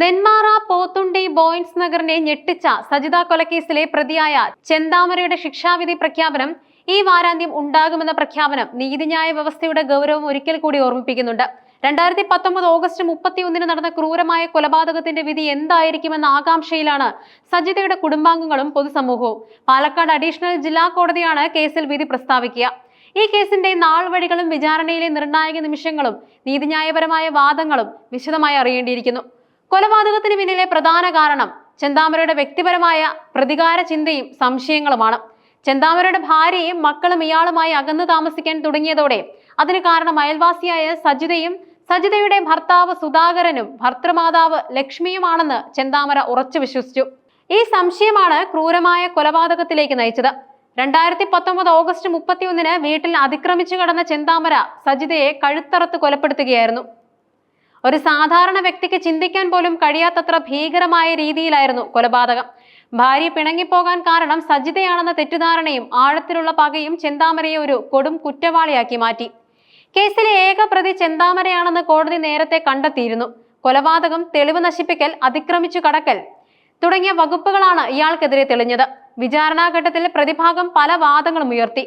നെന്മാറ പോത്തുണ്ടി ബോയിൻസ് നഗറിനെ ഞെട്ടിച്ച സജിത കൊലക്കേസിലെ പ്രതിയായ ചെന്താമരയുടെ ശിക്ഷാവിധി പ്രഖ്യാപനം ഈ വാരാന്ത്യം ഉണ്ടാകുമെന്ന പ്രഖ്യാപനം നീതിന്യായ വ്യവസ്ഥയുടെ ഗൗരവം ഒരിക്കൽ കൂടി ഓർമ്മിപ്പിക്കുന്നുണ്ട്. രണ്ടായിരത്തി പത്തൊമ്പത് ഓഗസ്റ്റ് മുപ്പത്തിയൊന്നിന് നടന്ന ക്രൂരമായ കൊലപാതകത്തിന്റെ വിധി എന്തായിരിക്കുമെന്ന ആകാംക്ഷയിലാണ് സജിതയുടെ കുടുംബാംഗങ്ങളും പൊതുസമൂഹവും. പാലക്കാട് അഡീഷണൽ ജില്ലാ കോടതിയാണ് കേസിൽ വിധി പ്രസ്താവിക്കുക. ഈ കേസിന്റെ നാൾവഴികളും വിചാരണയിലെ നിർണായക നിമിഷങ്ങളും നീതിന്യായപരമായ വാദങ്ങളും വിശദമായി അറിയേണ്ടിയിരിക്കുന്നു. കൊലപാതകത്തിന് പിന്നിലെ പ്രധാന കാരണം ചെന്താമരയുടെ വ്യക്തിപരമായ പ്രതികാര ചിന്തയും സംശയങ്ങളുമാണ്. ചെന്താമരയുടെ ഭാര്യയും മക്കളും ഇയാളുമായി അകന്നു താമസിക്കാൻ തുടങ്ങിയതോടെ അതിന് കാരണം അയൽവാസിയായ സജിതയും സജിതയുടെ ഭർത്താവ് സുധാകരനും ഭർത്തൃമാതാവ് ലക്ഷ്മിയുമാണെന്ന് ചെന്താമര ഉറച്ചു വിശ്വസിച്ചു. ഈ സംശയമാണ് ക്രൂരമായ കൊലപാതകത്തിലേക്ക് നയിച്ചത്. രണ്ടായിരത്തി പത്തൊമ്പത് ഓഗസ്റ്റ് മുപ്പത്തിയൊന്നിന് വീട്ടിൽ അതിക്രമിച്ചു കടന്ന ചെന്താമര സജിതയെ കഴുത്തറത്ത് കൊലപ്പെടുത്തുകയായിരുന്നു. ഒരു സാധാരണ വ്യക്തിക്ക് ചിന്തിക്കാൻ പോലും കഴിയാത്തത്ര ഭീകരമായ രീതിയിലായിരുന്നു കൊലപാതകം. ഭാര്യ പിണങ്ങിപ്പോകാൻ കാരണം സജിതയാണെന്ന തെറ്റിദ്ധാരണയും ആഴത്തിലുള്ള പകയും ചെന്താമരയെ ഒരു കൊടും കുറ്റവാളിയാക്കി മാറ്റി. കേസിലെ ഏക പ്രതി ചെന്താമരയാണെന്ന് കോടതി നേരത്തെ കണ്ടെത്തിയിരുന്നു. കൊലപാതകം തെളിവ് നശിപ്പിക്കൽ അതിക്രമിച്ചു കടക്കൽ തുടങ്ങിയ വകുപ്പുകളാണ് ഇയാൾക്കെതിരെ തെളിഞ്ഞത്. വിചാരണാഘട്ടത്തിൽ പ്രതിഭാഗം പല വാദങ്ങളും ഉയർത്തി.